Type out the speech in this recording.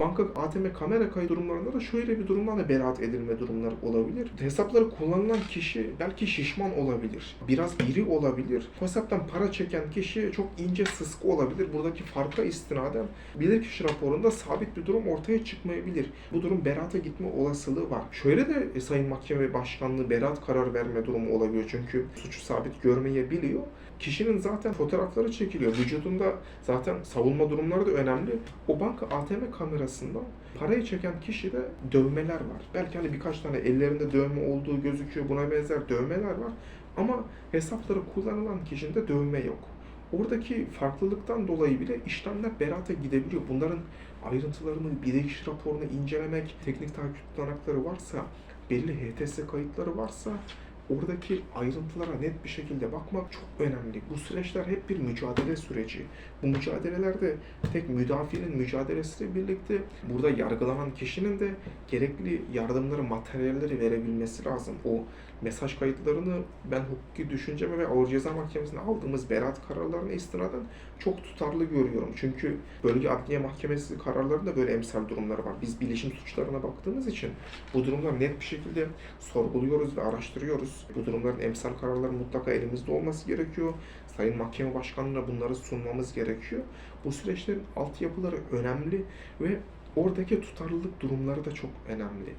Banka ATM kamera kayıt durumlarında da şöyle bir durumdan da beraat edilme durumları olabilir. Hesapları kullanılan kişi belki şişman olabilir. Biraz iri olabilir. Hesaptan para çeken kişi çok ince sıskı olabilir. Buradaki farka istinaden bilirkişi raporunda sabit bir durum ortaya çıkmayabilir. Bu durum beraata gitme olasılığı var. Şöyle de e, Sayın Mahkeme Başkanlığı beraat karar verme durumu olabiliyor. Çünkü suçu sabit görmeyebiliyor. Kişinin zaten fotoğrafları çekiliyor. Vücudunda zaten savunma durumları da önemli. O banka ATM kamerasından parayı çeken kişide dövmeler var. Belki hani birkaç tane ellerinde dövme olduğu gözüküyor. Buna benzer dövmeler var. Ama hesapları kullanılan kişide dövme yok. Oradaki farklılıktan dolayı bile işlemler beraata gidebiliyor. Bunların ayrıntılarını, bilirkişi raporunu incelemek, teknik takip tutanakları varsa, belli HTS kayıtları varsa oradaki ayrıntılara net bir şekilde bakmak çok önemli. Bu süreçler hep bir mücadele süreci. Bu mücadelelerde tek müdafinin mücadelesiyle birlikte burada yargılanan kişinin de gerekli yardımları, materyalleri verebilmesi lazım. O mesaj kayıtlarını ben hukuki düşünceme ve Ağır Ceza Mahkemesi'nde aldığımız beraat kararlarına istinaden çok tutarlı görüyorum. Çünkü Bölge Adliye Mahkemesi kararlarında böyle emsal durumları var. Biz bilişim suçlarına baktığımız için bu durumları net bir şekilde sorguluyoruz ve araştırıyoruz. Bu durumların emsal kararları mutlaka elimizde olması gerekiyor. Sayın Mahkeme Başkanlığı'na bunları sunmamız gerekiyor. Bu süreçlerin altyapıları önemli ve oradaki tutarlılık durumları da çok önemli.